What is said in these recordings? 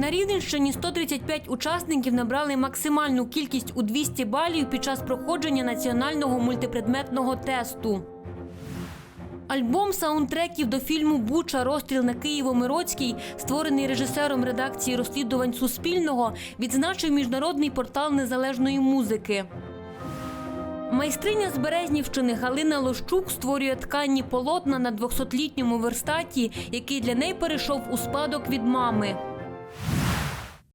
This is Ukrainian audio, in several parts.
На Рівненщині 135 учасників набрали максимальну кількість у 200 балів під час проходження національного мультипредметного тесту. Альбом саундтреків до фільму Буча Розстріл на Києво-Мироцький, створений режисером редакції розслідувань Суспільного, відзначив міжнародний портал незалежної музики. Майстриня з Березнівщини Галина Лощук створює тканні полотна на 200-літньому верстаті, який для неї перейшов у спадок від мами.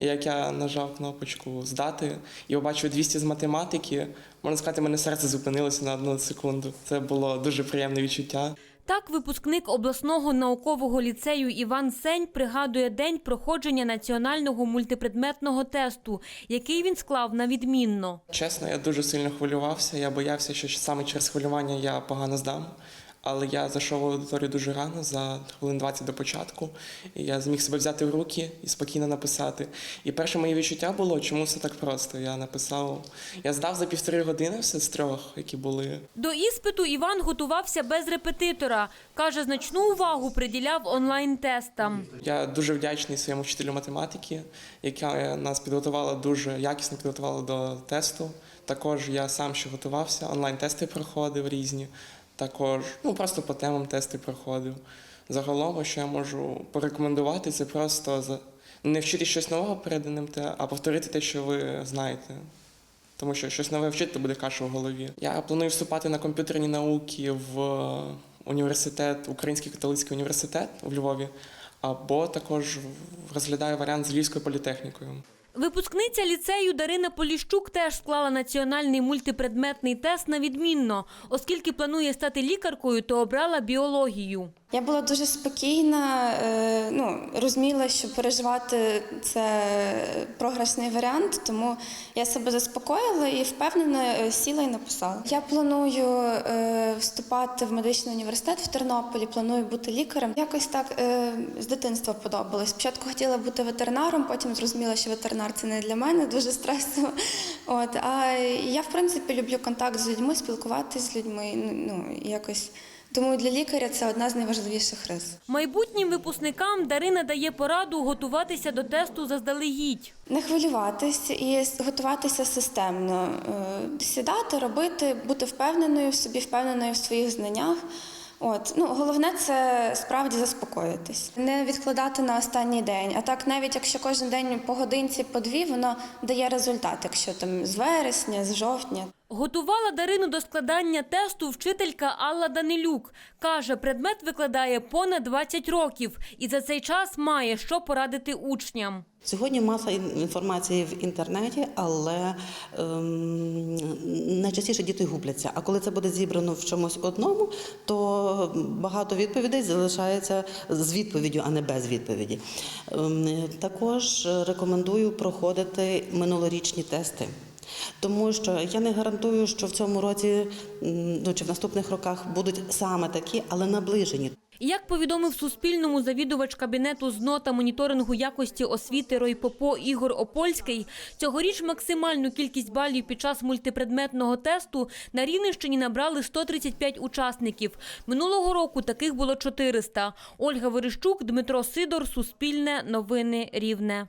Як я нажав кнопочку здати і побачив 200 з математики, можна сказати, мене серце зупинилося на одну секунду. Це було дуже приємне відчуття. Так, випускник обласного наукового ліцею Іван Сень пригадує день проходження національного мультипредметного тесту, який він склав на відмінно. Чесно, я дуже сильно хвилювався. Я боявся, що саме через хвилювання я погано здам. Але я зайшов в аудиторію дуже рано, за хвилин 20 до початку, і я зміг себе взяти в руки і спокійно написати. І перше моє відчуття було, чому все так просто. Я написав, я здав за півтори години все з трьох, які були. До іспиту Іван готувався без репетитора. Каже, значну увагу приділяв онлайн-тестам. Я дуже вдячний своєму вчителю математики, яка нас підготувала дуже якісно підготувала до тесту. Також я сам ще готувався, онлайн-тести проходив різні. Також ну просто по темам тести проходив. Загалом, що я можу порекомендувати, це просто не вчити щось нового перед НМТ, а повторити те, що ви знаєте. Тому що щось нове вчити, то буде каша в голові. Я планую вступати на комп'ютерні науки в університет, Український католицький університет у Львові, або також розглядаю варіант з Львівською політехнікою. Випускниця ліцею Дарина Поліщук теж склала національний мультипредметний тест на відмінно. Оскільки планує стати лікаркою, то обрала біологію. Я була дуже спокійна, е, ну, розуміла, що переживати це програшний варіант, тому я себе заспокоїла і впевнено е, сіла і написала. Я планую е, вступати в медичний університет в Тернополі, планую бути лікарем. Якось так з дитинства подобалось. Спочатку хотіла бути ветеринаром, потім зрозуміла, що ветеринар це не для мене, дуже стресово. От, а я, в принципі, люблю контакт з людьми, спілкуватися з людьми. Ну, якось. Тому для лікаря це одна з найважливіших рис. Майбутнім випускникам Дарина дає пораду готуватися до тесту заздалегідь. Не хвилюватись і готуватися системно, Е, сідати, робити, бути впевненою в собі, впевненою в своїх знаннях. От ну головне це справді заспокоїтись, не відкладати на останній день. А так, навіть якщо кожен день по годинці, по дві, воно дає результат, якщо там з вересня, з жовтня. Готувала Дарину до складання тесту вчителька Алла Данилюк. Каже, предмет викладає понад 20 років і за цей час має що порадити учням. Сьогодні маса інформації в інтернеті, але ем, найчастіше діти губляться. А коли це буде зібрано в чомусь одному, то багато відповідей залишається з відповіддю, а не без відповіді. Ем, також рекомендую проходити минулорічні тести. Тому що я не гарантую, що в цьому році ну, чи в наступних роках будуть саме такі, але наближені. Як повідомив Суспільному завідувач кабінету ЗНО та моніторингу якості освіти Ройпопо Ігор Опольський, цьогоріч максимальну кількість балів під час мультипредметного тесту на Рівненщині набрали 135 учасників. Минулого року таких було 400. Ольга Верещук, Дмитро Сидор, Суспільне, Новини Рівне.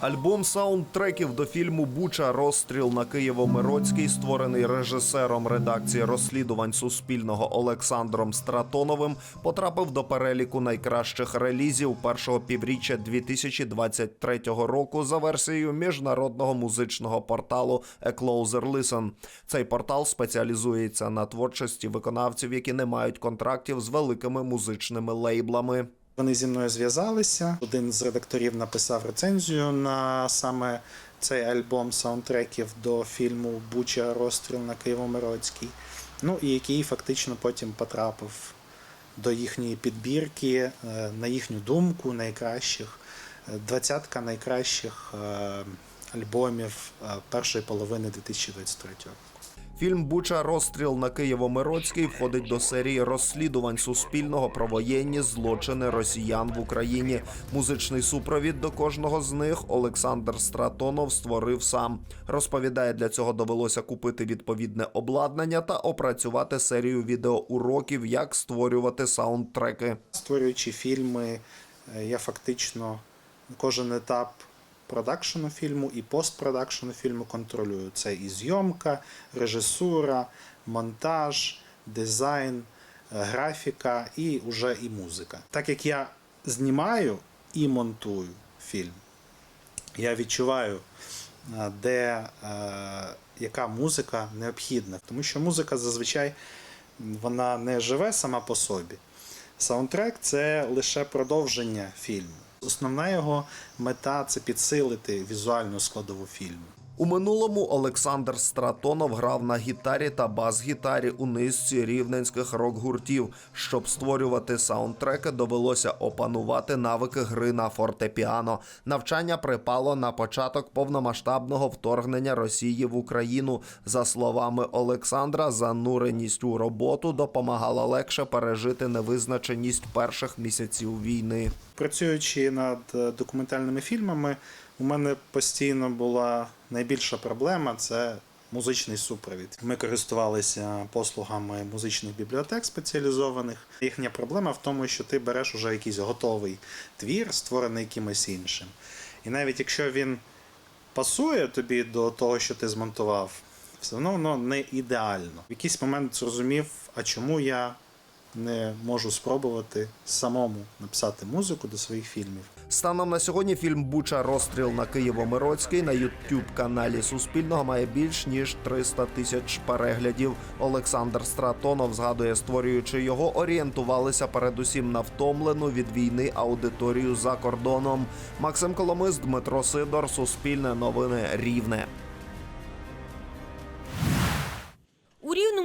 Альбом саундтреків до фільму Буча Розстріл на Києво-Мироцький, створений режисером редакції розслідувань Суспільного Олександром Стратоновим, потрапив до переліку найкращих релізів першого півріччя 2023 року за версією міжнародного музичного порталу A Closer Listen. Цей портал спеціалізується на творчості виконавців, які не мають контрактів з великими музичними лейблами. Вони зі мною зв'язалися. Один з редакторів написав рецензію на саме цей альбом саундтреків до фільму Буча Розстріл на Києво-Мироцький. Ну і який фактично потім потрапив до їхньої підбірки, е, на їхню думку, найкращих е, двадцятка найкращих е, альбомів першої половини 2023 року. Фільм Буча Розстріл на Києво-Мироцький входить до серії розслідувань Суспільного про воєнні злочини росіян в Україні. Музичний супровід до кожного з них Олександр Стратонов створив сам. Розповідає, для цього довелося купити відповідне обладнання та опрацювати серію відеоуроків, як створювати саундтреки. створюючи фільми, е, я фактично кожен етап продакшену фільму і постпродакшену фільму контролюю. Це і зйомка, режисура, монтаж, дизайн, е, графіка і вже і музика. Так як я знімаю і монтую фільм, я відчуваю, е, де е, яка музика необхідна. Тому що музика зазвичай вона не живе сама по собі. Саундтрек це лише продовження фільму. Основна його мета це підсилити візуальну складову фільму. У минулому Олександр Стратонов грав на гітарі та бас-гітарі у низці рівненських рок-гуртів. Щоб створювати саундтреки, довелося опанувати навики гри на фортепіано. Навчання припало на початок повномасштабного вторгнення Росії в Україну. За словами Олександра, зануреність у роботу допомагала легше пережити невизначеність перших місяців війни. Працюючи над е, документальними фільмами, у мене постійно була найбільша проблема це музичний супровід. Ми користувалися послугами музичних бібліотек спеціалізованих. Їхня проблема в тому, що ти береш уже якийсь готовий твір, створений кимось іншим. І навіть якщо він пасує тобі до того, що ти змонтував, все одно воно не ідеально. В якийсь момент зрозумів, а чому я не можу спробувати самому написати музику до своїх фільмів. Станом на сьогодні фільм Буча розстріл на Києво-Мироцький на ютуб каналі Суспільного має більш ніж 300 тисяч переглядів. Олександр Стратонов згадує, створюючи його, орієнтувалися передусім на втомлену від війни аудиторію за кордоном. Максим Коломис, Дмитро Сидор, Суспільне новини Рівне.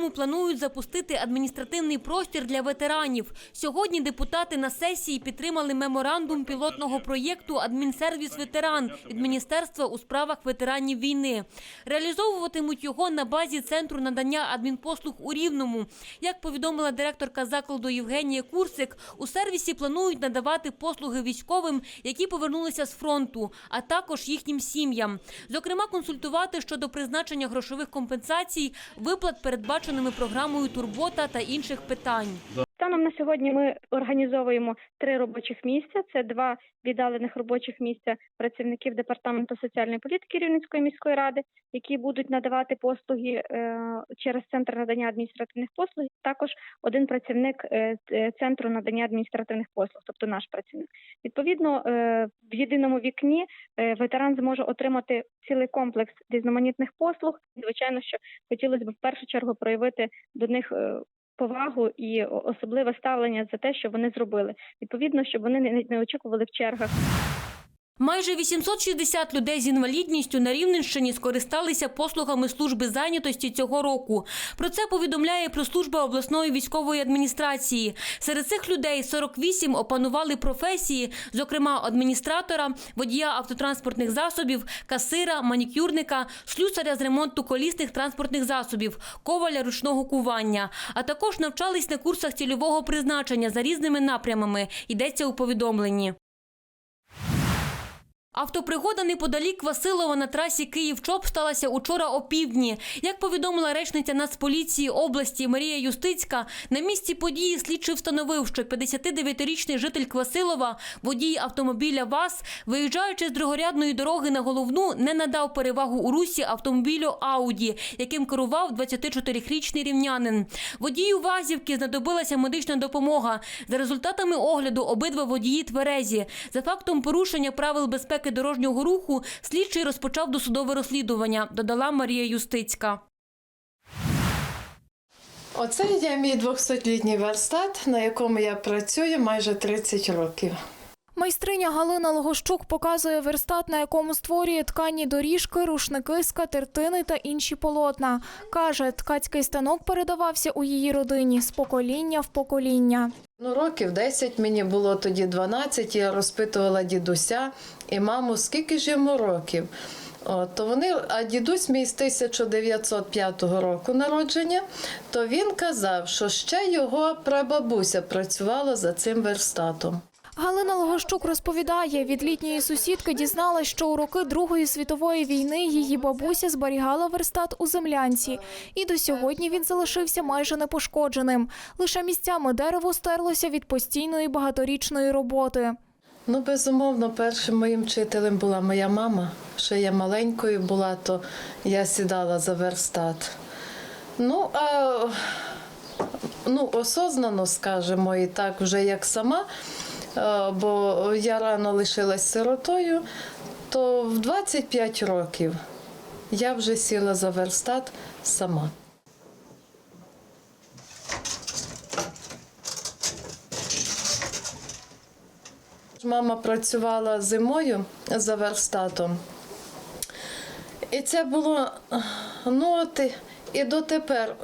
Рівному планують запустити адміністративний простір для ветеранів. Сьогодні депутати на сесії підтримали меморандум пілотного проєкту Адмінсервіс ветеран від Міністерства у справах ветеранів війни. Реалізовуватимуть його на базі центру надання адмінпослуг у Рівному. Як повідомила директорка закладу Євгенія Курсик, у сервісі планують надавати послуги військовим, які повернулися з фронту, а також їхнім сім'ям. Зокрема, консультувати щодо призначення грошових компенсацій, виплат передбаченими програмою Турбота та інших питань. Станом на сьогодні ми організовуємо три робочих місця. Це два віддалених робочих місця працівників департаменту соціальної політики Рівненської міської ради, які будуть надавати послуги е, через центр надання адміністративних послуг. Також один працівник е, центру надання адміністративних послуг, тобто наш працівник. Відповідно, е, в єдиному вікні ветеран зможе отримати цілий комплекс різноманітних послуг. Звичайно, що хотілося б в першу чергу проявити до них. Повагу і особливе ставлення за те, що вони зробили. Відповідно, щоб вони не очікували в чергах. Майже 860 людей з інвалідністю на Рівненщині скористалися послугами служби зайнятості цього року. Про це повідомляє прес-служба обласної військової адміністрації. Серед цих людей 48 опанували професії, зокрема адміністратора, водія автотранспортних засобів, касира, манікюрника, слюсаря з ремонту колісних транспортних засобів, коваля ручного кування. А також навчались на курсах цільового призначення за різними напрямами. Йдеться у повідомленні. Автопригода неподалік Василова на трасі Київ-Чоп сталася учора опівдні. Як повідомила речниця Нацполіції області Марія Юстицька, на місці події слідчий встановив, що 59-річний житель Квасилова, водій автомобіля ВАЗ, виїжджаючи з другорядної дороги на головну, не надав перевагу у русі автомобілю Ауді, яким керував 24-річний рівнянин. Водію ВАЗівки знадобилася медична допомога. За результатами огляду обидва водії тверезі. За фактом порушення правил безпеки дорожнього руху слідчий розпочав досудове розслідування, додала Марія Юстицька. Оце є мій 200-літній верстат, на якому я працюю майже 30 років. Майстриня Галина Логощук показує верстат, на якому створює ткані доріжки, рушники, скатертини та інші полотна. Каже, ткацький станок передавався у її родині з покоління в покоління. Ну, років 10 мені було тоді 12, я розпитувала дідуся і маму, скільки ж йому років. От, то вони, а дідусь мій з 1905 року народження, то він казав, що ще його прабабуся працювала за цим верстатом. Галина Логощук розповідає, від літньої сусідки дізналась, що у роки Другої світової війни її бабуся зберігала верстат у землянці, і до сьогодні він залишився майже непошкодженим. Лише місцями дерево стерлося від постійної багаторічної роботи. Ну, безумовно, першим моїм вчителем була моя мама. Ще я маленькою була, то я сідала за верстат. Ну, а ну, осознано, скажімо, і так вже як сама, бо я рано лишилась сиротою, то в 25 років я вже сіла за верстат сама. Мама працювала зимою за верстатом. І це було ну от і- дотепер.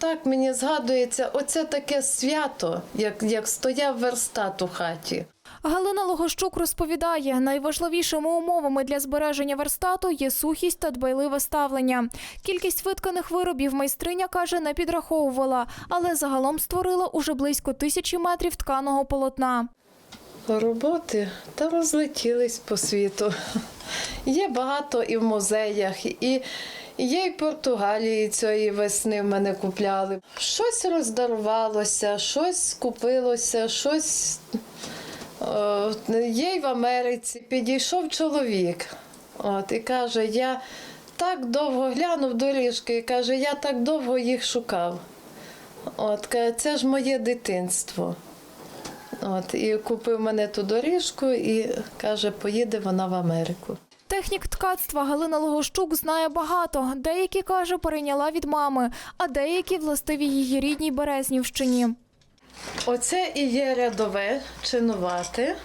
Так мені згадується, оце таке свято, як, як стояв верстат у хаті. Галина Логощук розповідає, найважливішими умовами для збереження верстату є сухість та дбайливе ставлення. Кількість витканих виробів майстриня каже, не підраховувала, але загалом створила уже близько тисячі метрів тканого полотна. Роботи та розлетілись по світу. Є багато і в музеях, і є в Португалії цієї весни в мене купляли. Щось роздарувалося, щось купилося, щось е, є й в Америці. Підійшов чоловік от, і каже: я так довго глянув доріжки і каже, я так довго їх шукав. От, каже, це ж моє дитинство. От, і купив мене ту доріжку і каже, поїде вона в Америку. Технік ткацтва Галина Логощук знає багато. Деякі, каже, перейняла від мами, а деякі властиві її рідній Березнівщині. Оце і є рядове чинувати,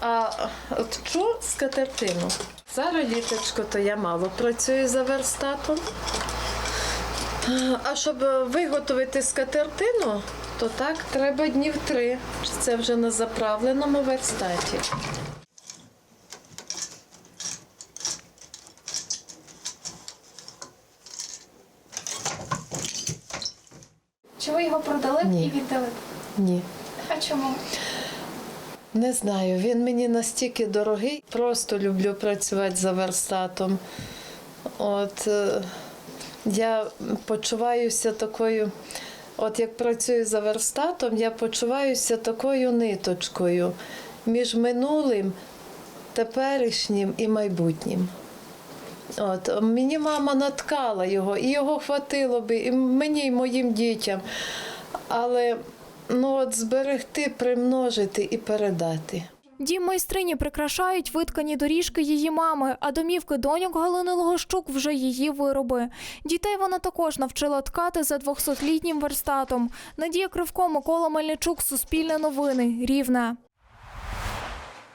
а от чу скатертину. Зараз літочко, то я мало працюю за верстатом. А щоб виготовити скатертину, то так треба днів три. Це вже на заправленому верстаті. Його продали б Ні. і віддали? б? Ні. А чому? Не знаю, він мені настільки дорогий. Просто люблю працювати за верстатом. От е, я почуваюся такою, от як працюю за верстатом, я почуваюся такою ниточкою між минулим, теперішнім і майбутнім. От, мені мама наткала його, і його хватило би, і мені, і моїм дітям. Але ну, от зберегти, примножити і передати. Дім майстрині прикрашають виткані доріжки її мами, а домівки доньок Галини Логощук вже її вироби. Дітей вона також навчила ткати за 200-літнім верстатом. Надія Кривко, Микола Мельничук, Суспільне новини, Рівне.